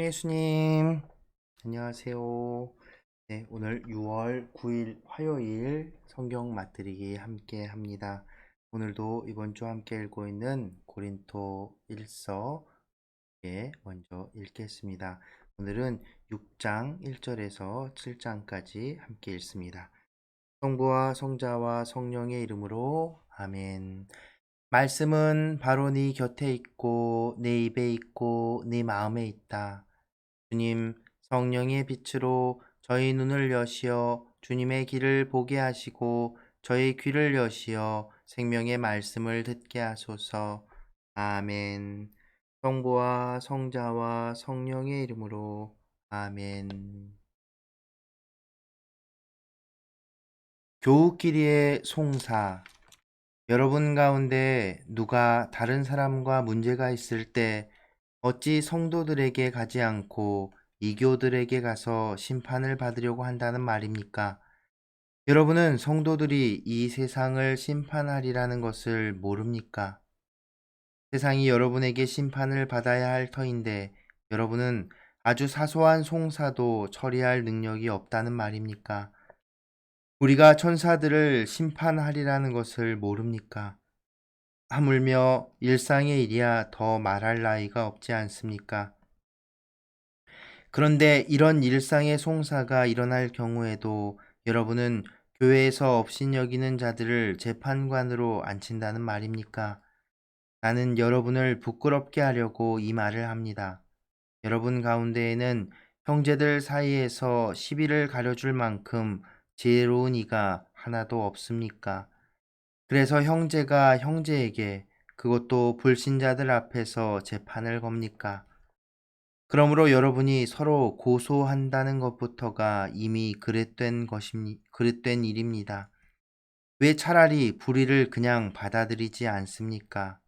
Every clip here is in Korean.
참 예수님, 안녕하세요. 네, 오늘 6월 9일 화요일 성경 맛들이기 함께 합니다. 오늘도 이번 주 함께 읽고 있는 고린토 1서 에 먼저 읽겠습니다. 오늘은 6장 1절에서 7장까지 함께 읽습니다. 성부와 성자와 성령의 이름으로 아멘. 말씀은 바로 네 곁에 있고 내 입에 있고 네 마음에 있다. 주님 성령의 빛으로 저희 눈을 여시어 주님의 길을 보게 하시고 저희 귀를 여시어 생명의 말씀을 듣게 하소서. 아멘. 성부와 성자와 성령의 이름으로 아멘. 교우끼리의 송사 여러분 가운데 누가 다른 사람과 문제가 있을 때 어찌 성도들에게 가지 않고 이교들에게 가서 심판을 받으려고 한다는 말입니까? 여러분은 성도들이 이 세상을 심판하리라는 것을 모릅니까? 세상이 여러분에게 심판을 받아야 할 터인데 여러분은 아주 사소한 송사도 처리할 능력이 없다는 말입니까? 우리가 천사들을 심판하리라는 것을 모릅니까? 하물며 일상의 일이야 더 말할 나위가 없지 않습니까? 그런데 이런 일상의 송사가 일어날 경우에도 여러분은 교회에서 업신 여기는 자들을 재판관으로 앉힌다는 말입니까? 나는 여러분을 부끄럽게 하려고 이 말을 합니다. 여러분 가운데에는 형제들 사이에서 시비를 가려줄 만큼 지혜로운 이가 하나도 없습니까? 그래서 형제가 형제에게 그것도 불신자들 앞에서 재판을 겁니까? 그러므로 여러분이 서로 고소한다는 것부터가 이미 그릇된 것입니, 그릇된 일입니다. 왜 차라리 불의를 그냥 받아들이지 않습니까?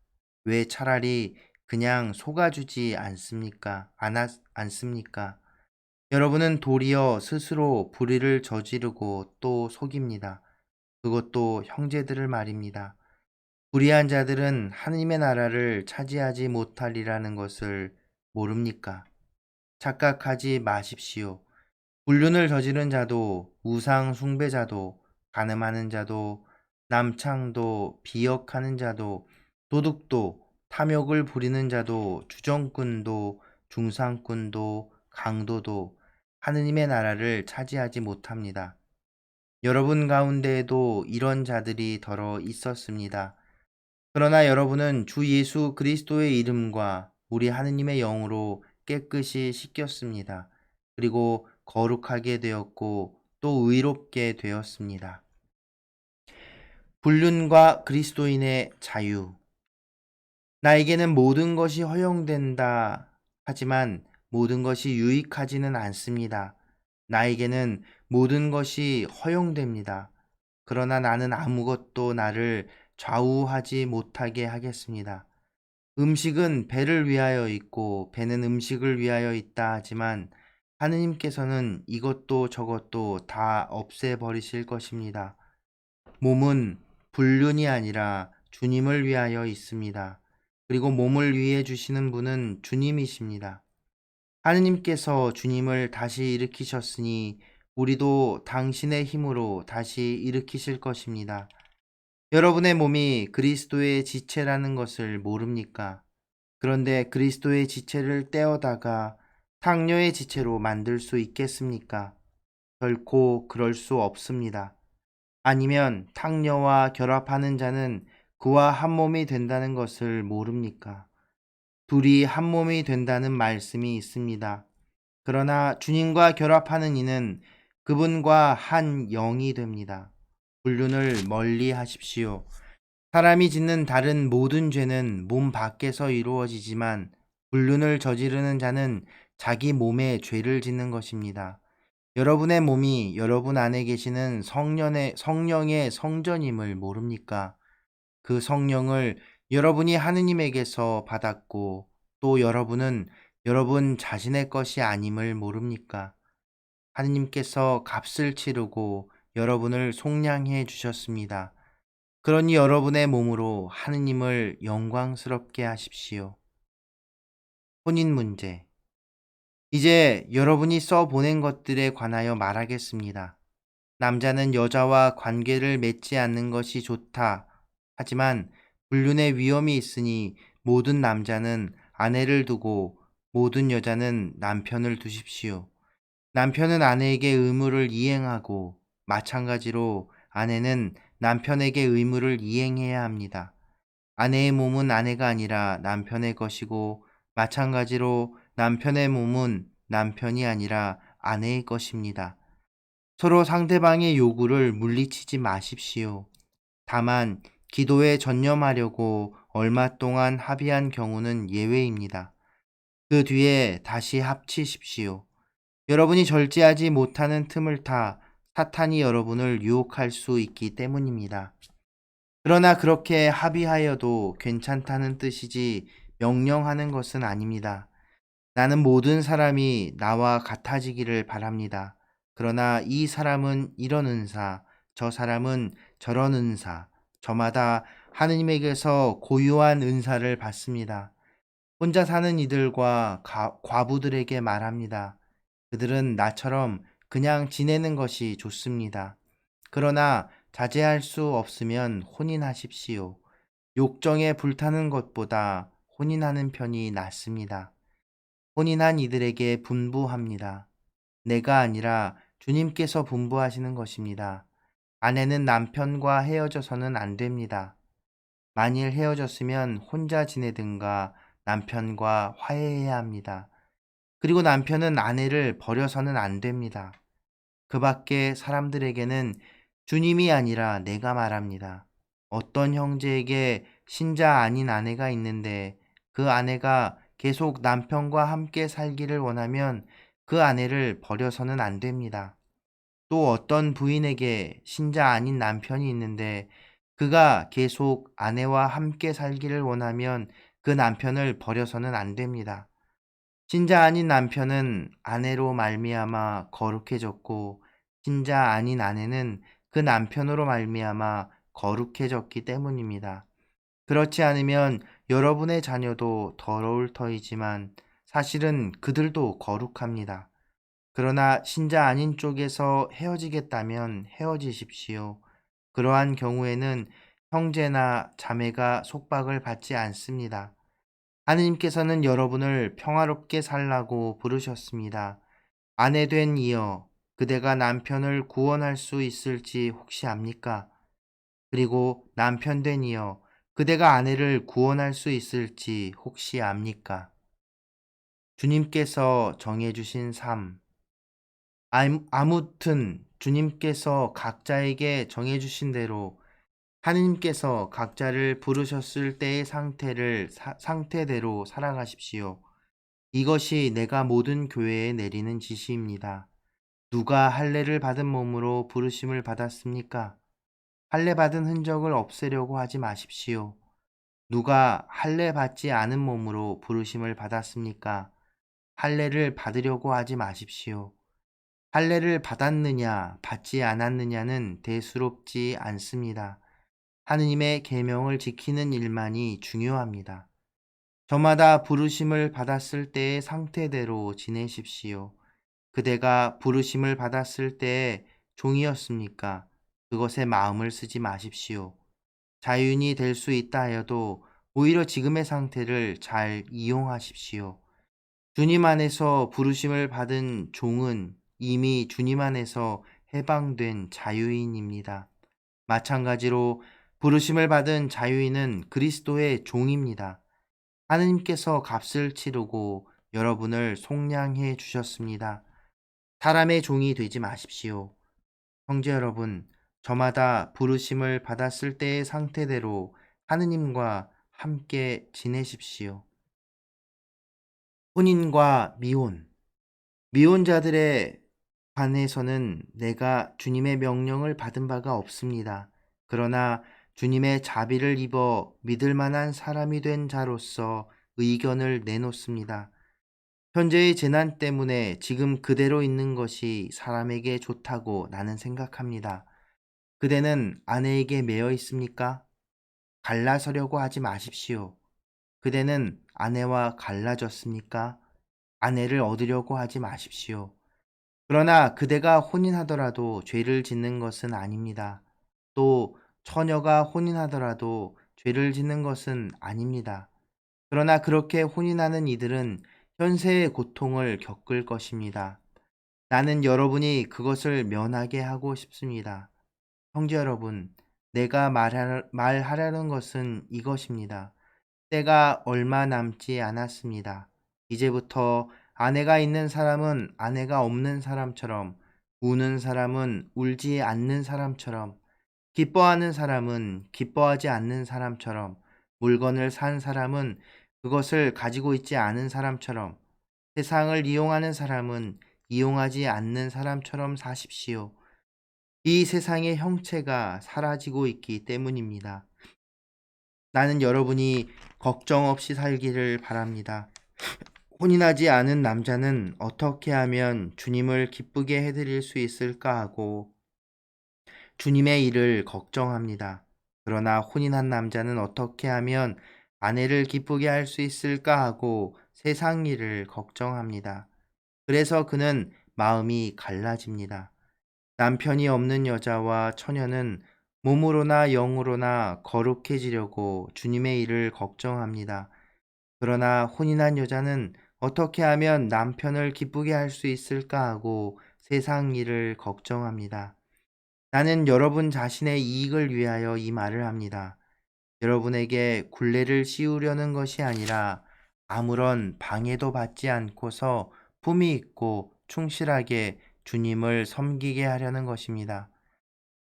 왜 차라리 그냥 속아주지 않습니까? 안, 않습니까? 여러분은 도리어 스스로 불의를 저지르고 또 속입니다. 그것도 형제들을 말입니다. 불의한 자들은 하나님의 나라를 차지하지 못하리라는 것을 모릅니까? 착각하지 마십시오. 불륜을 저지른 자도 우상 숭배자도 가늠하는 자도 남창도 비역하는 자도 도둑도 탐욕을 부리는 자도 주정꾼도 중상꾼도 강도도 하느님의 나라를 차지하지 못합니다. 여러분 가운데에도 이런 자들이 더러 있었습니다. 그러나 여러분은 주 예수 그리스도의 이름과 우리 하느님의 영으로 깨끗이 씻겼습니다. 그리고 거룩하게 되었고 또 의롭게 되었습니다. 불륜과 그리스도인의 자유. 나에게는 모든 것이 허용된다. 하지만 모든 것이 유익하지는 않습니다. 나에게는 모든 것이 허용됩니다. 그러나 나는 아무것도 나를 좌우하지 못하게 하겠습니다. 음식은 배를 위하여 있고 배는 음식을 위하여 있다 하지만 하느님께서는 이것도 저것도 다 없애버리실 것입니다. 몸은 불륜이 아니라 주님을 위하여 있습니다. 그리고 몸을 위해 주시는 분은 주님이십니다. 하느님께서 주님을 다시 일으키셨으니 우리도 당신의 힘으로 다시 일으키실 것입니다. 여러분의 몸이 그리스도의 지체라는 것을 모릅니까? 그런데 그리스도의 지체를 떼어다가 상녀의 지체로 만들 수 있겠습니까? 결코 그럴 수 없습니다. 아니면 탕녀와 결합하는 자는 그와 한 몸이 된다는 것을 모릅니까? 둘이 한 몸이 된다는 말씀이 있습니다. 그러나 주님과 결합하는 이는 그분과 한 영이 됩니다. 불륜을 멀리 하십시오. 사람이 짓는 다른 모든 죄는 몸 밖에서 이루어지지만 불륜을 저지르는 자는 자기 몸에 죄를 짓는 것입니다. 여러분의 몸이 여러분 안에 계시는 성령의, 성령의 성전임을 모릅니까? 그 성령을 여러분이 하느님에게서 받았고 또 여러분은 여러분 자신의 것이 아님을 모릅니까? 하느님께서 값을 치르고 여러분을 속량해 주셨습니다. 그러니 여러분의 몸으로 하느님을 영광스럽게 하십시오. 혼인 문제. 이제 여러분이 써 보낸 것들에 관하여 말하겠습니다. 남자는 여자와 관계를 맺지 않는 것이 좋다. 하지만 불륜의 위험이 있으니 모든 남자는 아내를 두고 모든 여자는 남편을 두십시오. 남편은 아내에게 의무를 이행하고 마찬가지로 아내는 남편에게 의무를 이행해야 합니다. 아내의 몸은 아내가 아니라 남편의 것이고 마찬가지로 남편의 몸은 남편이 아니라 아내의 것입니다. 서로 상대방의 요구를 물리치지 마십시오. 다만 기도에 전념하려고 얼마 동안 합의한 경우는 예외입니다. 그 뒤에 다시 합치십시오. 여러분이 절제하지 못하는 틈을 타 사탄이 여러분을 유혹할 수 있기 때문입니다. 그러나 그렇게 합의하여도 괜찮다는 뜻이지 명령하는 것은 아닙니다. 나는 모든 사람이 나와 같아지기를 바랍니다. 그러나 이 사람은 이런 은사, 저 사람은 저런 은사, 저마다 하느님에게서 고유한 은사를 받습니다. 혼자 사는 이들과 가- 과부들에게 말합니다. 그들은 나처럼 그냥 지내는 것이 좋습니다. 그러나 자제할 수 없으면 혼인하십시오. 욕정에 불타는 것보다 혼인하는 편이 낫습니다. 혼인한 이들에게 분부합니다. 내가 아니라 주님께서 분부하시는 것입니다. 아내는 남편과 헤어져서는 안 됩니다. 만일 헤어졌으면 혼자 지내든가 남편과 화해해야 합니다. 그리고 남편은 아내를 버려서는 안 됩니다. 그 밖에 사람들에게는 주님이 아니라 내가 말합니다. 어떤 형제에게 신자 아닌 아내가 있는데 그 아내가 계속 남편과 함께 살기를 원하면 그 아내를 버려서는 안 됩니다. 또 어떤 부인에게 신자 아닌 남편이 있는데 그가 계속 아내와 함께 살기를 원하면 그 남편을 버려서는 안 됩니다. 신자 아닌 남편은 아내로 말미암아 거룩해졌고 신자 아닌 아내는 그 남편으로 말미암아 거룩해졌기 때문입니다. 그렇지 않으면 여러분의 자녀도 더러울 터이지만 사실은 그들도 거룩합니다. 그러나 신자 아닌 쪽에서 헤어지겠다면 헤어지십시오. 그러한 경우에는 형제나 자매가 속박을 받지 않습니다. 하느님께서는 여러분을 평화롭게 살라고 부르셨습니다. 아내 된 이여, 그대가 남편을 구원할 수 있을지 혹시 압니까? 그리고 남편 된 이여, 그대가 아내를 구원할 수 있을지 혹시 압니까? 주님께서 정해주신 삶. 암- 아무튼 주님께서 각자에게 정해주신 대로 하느님께서 각자를 부르셨을 때의 상태를 사- 상태대로 살아가십시오. 이것이 내가 모든 교회에 내리는 지시입니다. 누가 할례를 받은 몸으로 부르심을 받았습니까? 할례 받은 흔적을 없애려고 하지 마십시오. 누가 할례 받지 않은 몸으로 부르심을 받았습니까? 할례를 받으려고 하지 마십시오. 할례를 받았느냐, 받지 않았느냐는 대수롭지 않습니다. 하느님의 계명을 지키는 일만이 중요합니다. 저마다 부르심을 받았을 때의 상태대로 지내십시오. 그대가 부르심을 받았을 때의 종이었습니까? 그것에 마음을 쓰지 마십시오. 자유인이 될 수 있다 하여도 오히려 지금의 상태를 잘 이용하십시오. 주님 안에서 부르심을 받은 종은 이미 주님 안에서 해방된 자유인입니다. 마찬가지로 부르심을 받은 자유인은 그리스도의 종입니다. 하느님께서 값을 치르고 여러분을 속량해 주셨습니다. 사람의 종이 되지 마십시오. 형제 여러분, 저마다 부르심을 받았을 때의 상태대로 하느님과 함께 지내십시오. 혼인과 미혼. 미혼자들의 관해서는 내가 주님의 명령을 받은 바가 없습니다. 그러나 주님의 자비를 입어 믿을 만한 사람이 된 자로서 의견을 내놓습니다. 현재의 재난 때문에 지금 그대로 있는 것이 사람에게 좋다고 나는 생각합니다. 그대는 아내에게 매여 있습니까? 갈라서려고 하지 마십시오. 그대는 아내와 갈라졌습니까? 아내를 얻으려고 하지 마십시오. 그러나 그대가 혼인하더라도 죄를 짓는 것은 아닙니다. 또 처녀가 혼인하더라도 죄를 짓는 것은 아닙니다. 그러나 그렇게 혼인하는 이들은 현세의 고통을 겪을 것입니다. 나는 여러분이 그것을 면하게 하고 싶습니다. 형제 여러분, 내가 말하, 말하려는 것은 이것입니다. 때가 얼마 남지 않았습니다. 이제부터 아내가 있는 사람은 아내가 없는 사람처럼, 우는 사람은 울지 않는 사람처럼, 기뻐하는 사람은 기뻐하지 않는 사람처럼, 물건을 산 사람은 그것을 가지고 있지 않은 사람처럼, 세상을 이용하는 사람은 이용하지 않는 사람처럼 사십시오. 이 세상의 형체가 사라지고 있기 때문입니다. 나는 여러분이 걱정 없이 살기를 바랍니다. 혼인하지 않은 남자는 어떻게 하면 주님을 기쁘게 해드릴 수 있을까 하고 주님의 일을 걱정합니다. 그러나 혼인한 남자는 어떻게 하면 아내를 기쁘게 할 수 있을까 하고 세상 일을 걱정합니다. 그래서 그는 마음이 갈라집니다. 남편이 없는 여자와 처녀는 몸으로나 영으로나 거룩해지려고 주님의 일을 걱정합니다. 그러나 혼인한 여자는 어떻게 하면 남편을 기쁘게 할 수 있을까 하고 세상 일을 걱정합니다. 나는 여러분 자신의 이익을 위하여 이 말을 합니다. 여러분에게 굴레를 씌우려는 것이 아니라 아무런 방해도 받지 않고서 품이 있고 충실하게 주님을 섬기게 하려는 것입니다.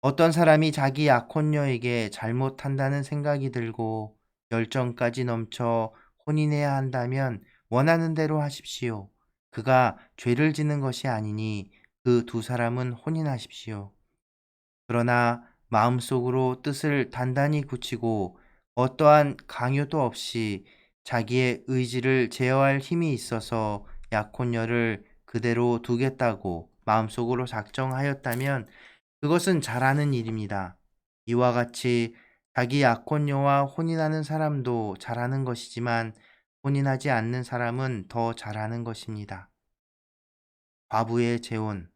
어떤 사람이 자기 약혼녀에게 잘못한다는 생각이 들고 열정까지 넘쳐 혼인해야 한다면 원하는 대로 하십시오. 그가 죄를 짓는 것이 아니니 그 두 사람은 혼인하십시오. 그러나 마음속으로 뜻을 단단히 굳히고 어떠한 강요도 없이 자기의 의지를 제어할 힘이 있어서 약혼녀를 그대로 두겠다고 마음속으로 작정하였다면 그것은 잘하는 일입니다. 이와 같이 자기 약혼녀와 혼인하는 사람도 잘하는 것이지만 혼인하지 않는 사람은 더 잘하는 것입니다. 과부의 재혼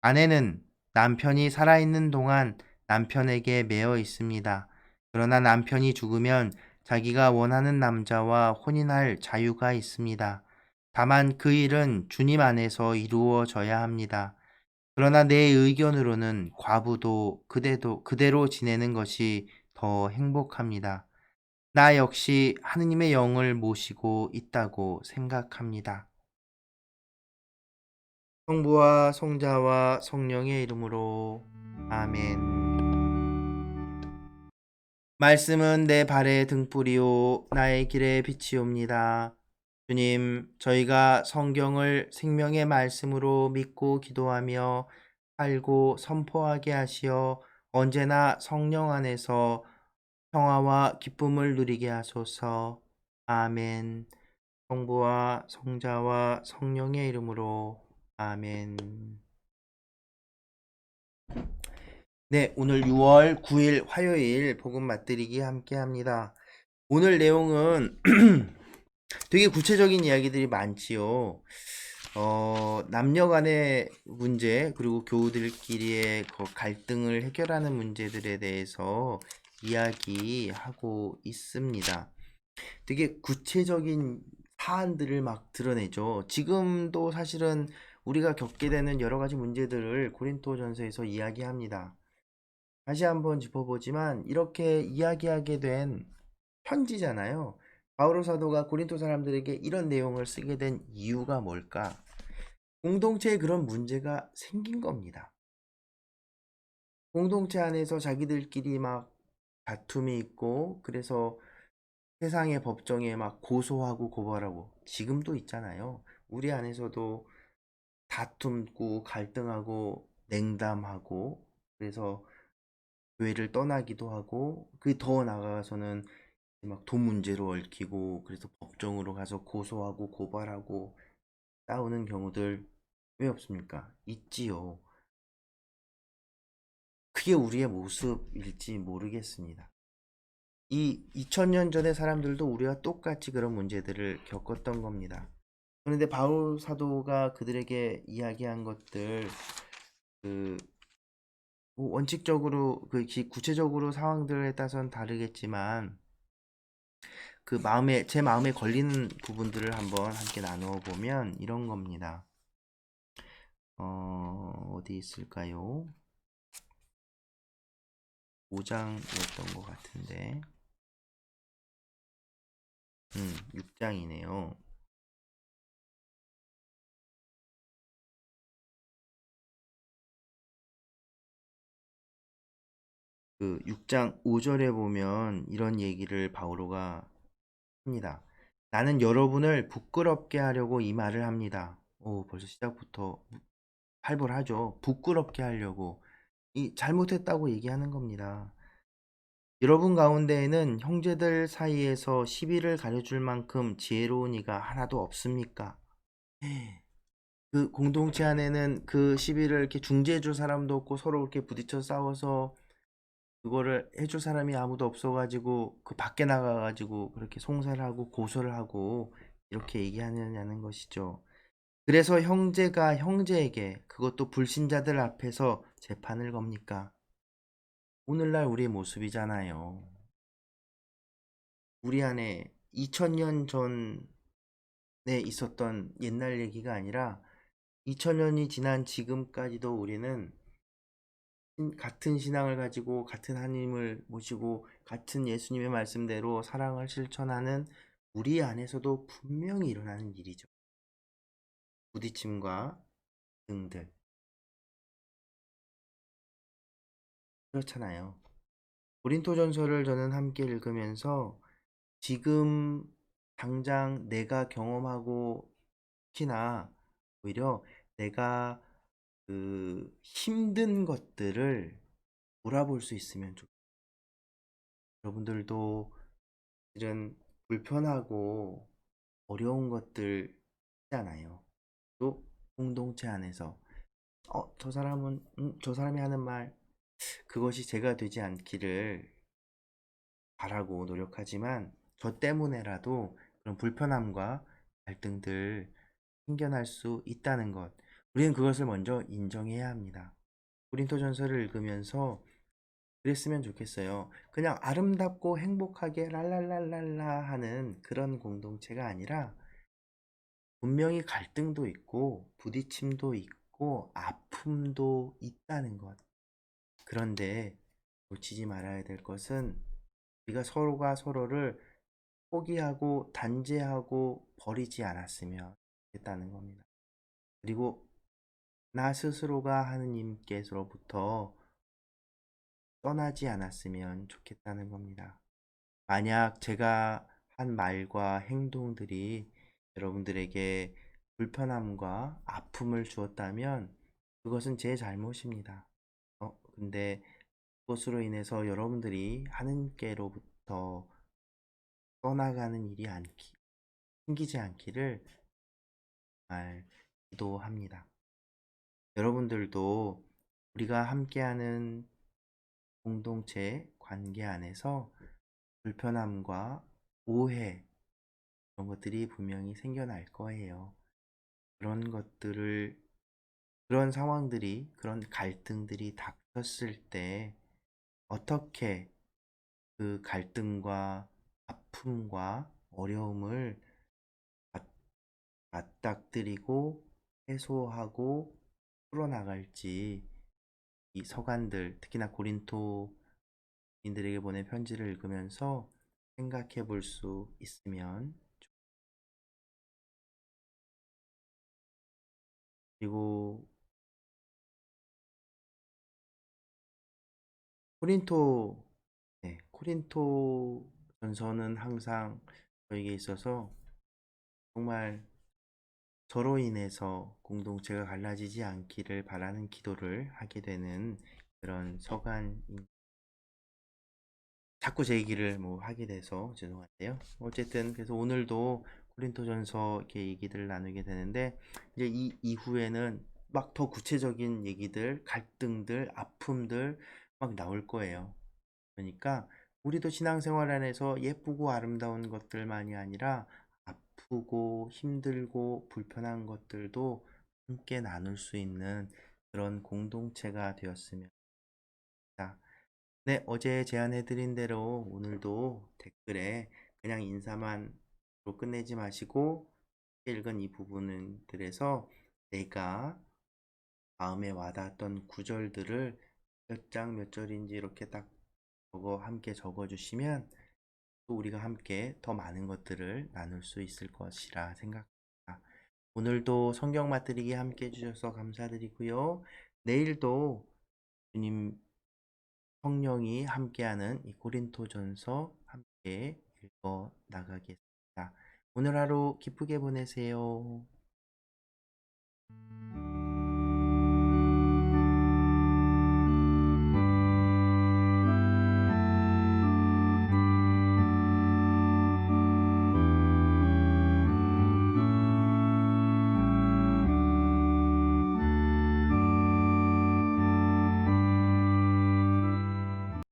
아내는 남편이 살아있는 동안 남편에게 매여 있습니다. 그러나 남편이 죽으면 자기가 원하는 남자와 혼인할 자유가 있습니다. 다만 그 일은 주님 안에서 이루어져야 합니다. 그러나 내 의견으로는 과부도 그대도 그대로 지내는 것이 더 행복합니다. 나 역시 하느님의 영을 모시고 있다고 생각합니다. 성부와 성자와 성령의 이름으로 아멘. 말씀은 내 발의 등불이요 나의 길의 빛이옵니다. 주님, 저희가 성경을 생명의 말씀으로 믿고 기도하며 살고 선포하게 하시어 언제나 성령 안에서 평화와 기쁨을 누리게 하소서. 아멘. 성부와 성자와 성령의 이름으로 아멘. 네, 오늘 6월 9일 화요일 복음 맛들이기 함께 합니다. 오늘 내용은 되게 구체적인 이야기들이 많지요. 어, 남녀 간의 문제, 그리고 교우들끼리의 그 갈등을 해결하는 문제들에 대해서 이야기하고 있습니다. 되게 구체적인 사안들을 막 드러내죠. 지금도 사실은 우리가 겪게 되는 여러 가지 문제들을 고린토전서에서 이야기합니다. 다시 한번 짚어보지만 이렇게 이야기하게 된 편지잖아요. 바오로 사도가 고린토 사람들에게 이런 내용을 쓰게 된 이유가 뭘까? 공동체에 그런 문제가 생긴 겁니다. 공동체 안에서 자기들끼리 막 다툼이 있고 그래서 세상의 법정에 막 고소하고 고발하고 지금도 있잖아요. 우리 안에서도 다툼고 갈등하고 냉담하고 그래서 교회를 떠나기도 하고 그 더 나아가서는 막 돈 문제로 얽히고 그래서 법정으로 가서 고소하고 고발하고 싸우는 경우들 왜 없습니까? 있지요. 그게 우리의 모습일지 모르겠습니다. 이 2000년 전의 사람들도 우리와 똑같이 그런 문제들을 겪었던 겁니다. 그런데 바울 사도가 그들에게 이야기한 것들 그뭐 원칙적으로 그 기- 구체적으로 상황들에 따라서는 다르겠지만 그 마음에 제 마음에 걸리는 부분들을 한번 함께 나누어 보면 이런 겁니다. 어, 어디 있을까요? 5장이었던 것 같은데. 음, 6장이네요. 그 6장 5절에 보면 이런 얘기를 바오로가 합니다. 나는 여러분을 부끄럽게 하려고 이 말을 합니다. 오, 벌써 시작부터 활발하죠. 부끄럽게 하려고 이 잘못했다고 얘기하는 겁니다. 여러분 가운데에는 형제들 사이에서 시비를 가려줄 만큼 지혜로운 이가 하나도 없습니까? 그 공동체 안에는 그 시비를 이렇게 중재해줄 사람도 없고 서로 이렇게 부딪혀 싸워서 그거를 해줄 사람이 아무도 없어가지고 그 밖에 나가가지고 그렇게 송사를 하고 고소를 하고 이렇게 얘기하느냐는 것이죠. 그래서 형제가 형제에게 그것도 불신자들 앞에서 재판을 겁니까? 오늘날 우리의 모습이잖아요. 우리 안에 2000년 전에 있었던 옛날 얘기가 아니라 2000년이 지난 지금까지도 우리는 신- 같은 신앙을 가지고 같은 하나님을 모시고 같은 예수님의 말씀대로 사랑을 실천하는 우리 안에서도 분명히 일어나는 일이죠. 부딪힘과 등들. 그렇잖아요. 고린토 전서를 저는 함께 읽으면서 지금 당장 내가 경험하고 특히나 오히려 내가 그 힘든 것들을 돌아볼 수 있으면 좋 여러분들도 실은 불편하고 어려운 것들 있잖아요. 또 공동체 안에서 어, 저 사람은 음, 저 사람이 하는 말 그것이 제가 되지 않기를 바라고 노력하지만 저 때문에라도 그런 불편함과 갈등들 생겨날 수 있다는 것. 우리는 그것을 먼저 인정해야 합니다. 고린토전서를 읽으면서 그랬으면 좋겠어요. 그냥 아름답고 행복하게 랄랄랄랄라 하는 그런 공동체가 아니라 분명히 갈등도 있고 부딪힘도 있고 아픔도 있다는 것. 그런데 놓치지 말아야 될 것은 우리가 서로가 서로를 포기하고 단죄하고 버리지 않았으면 좋겠다는 겁니다. 그리고 나 스스로가 하느님께서로부터 떠나지 않았으면 좋겠다는 겁니다. 만약 제가 한 말과 행동들이 여러분들에게 불편함과 아픔을 주었다면 그것은 제 잘못입니다. 어, 근데 그것으로 인해서 여러분들이 하느님께로부터 떠나가는 일이 않기, 생기지 않기를 정말 기도합니다. 여러분들도 우리가 함께하는 공동체 관계 안에서 불편함과 오해 그런 것들이 분명히 생겨날 거예요. 그런 것들을 그런 상황들이 그런 갈등들이 닥쳤을 때 어떻게 그 갈등과 아픔과 어려움을 맞- 맞닥뜨리고 해소하고 풀어나갈지 이 서간들 특히나 고린토인들에게 보낸 편지를 읽으면서 생각해 볼 수 있으면 그리고 코린토 네, 코린토 전서는 항상 저에게 있어서 정말 저로 인해서 공동체가 갈라지지 않기를 바라는 기도를 하게 되는 그런 서간 자꾸 제 얘기를 뭐 하게 돼서 죄송한데요. 어쨌든 그래서 오늘도 코린토전서 이렇게 얘기들을 나누게 되는데 이제 이 이후에는 막 더 구체적인 얘기들, 갈등들, 아픔들 막 나올 거예요. 그러니까 우리도 신앙생활 안에서 예쁘고 아름다운 것들만이 아니라 아프고 힘들고 불편한 것들도 함께 나눌 수 있는 그런 공동체가 되었으면 합니다. 네, 어제 제안해드린 대로 오늘도 댓글에 그냥 인사만 로 끝내지 마시고 읽은 이 부분들에서 내가 마음에 와닿았던 구절들을 몇 장 몇 절인지 이렇게 딱 적어 함께 적어주시면 또 우리가 함께 더 많은 것들을 나눌 수 있을 것이라 생각합니다. 오늘도 성경 맛들이기 함께 해주셔서 감사드리고요. 내일도 주님 성령이 함께하는 이 고린토전서 함께 읽어 나가겠습니다. 오늘 하루 기쁘게 보내세요.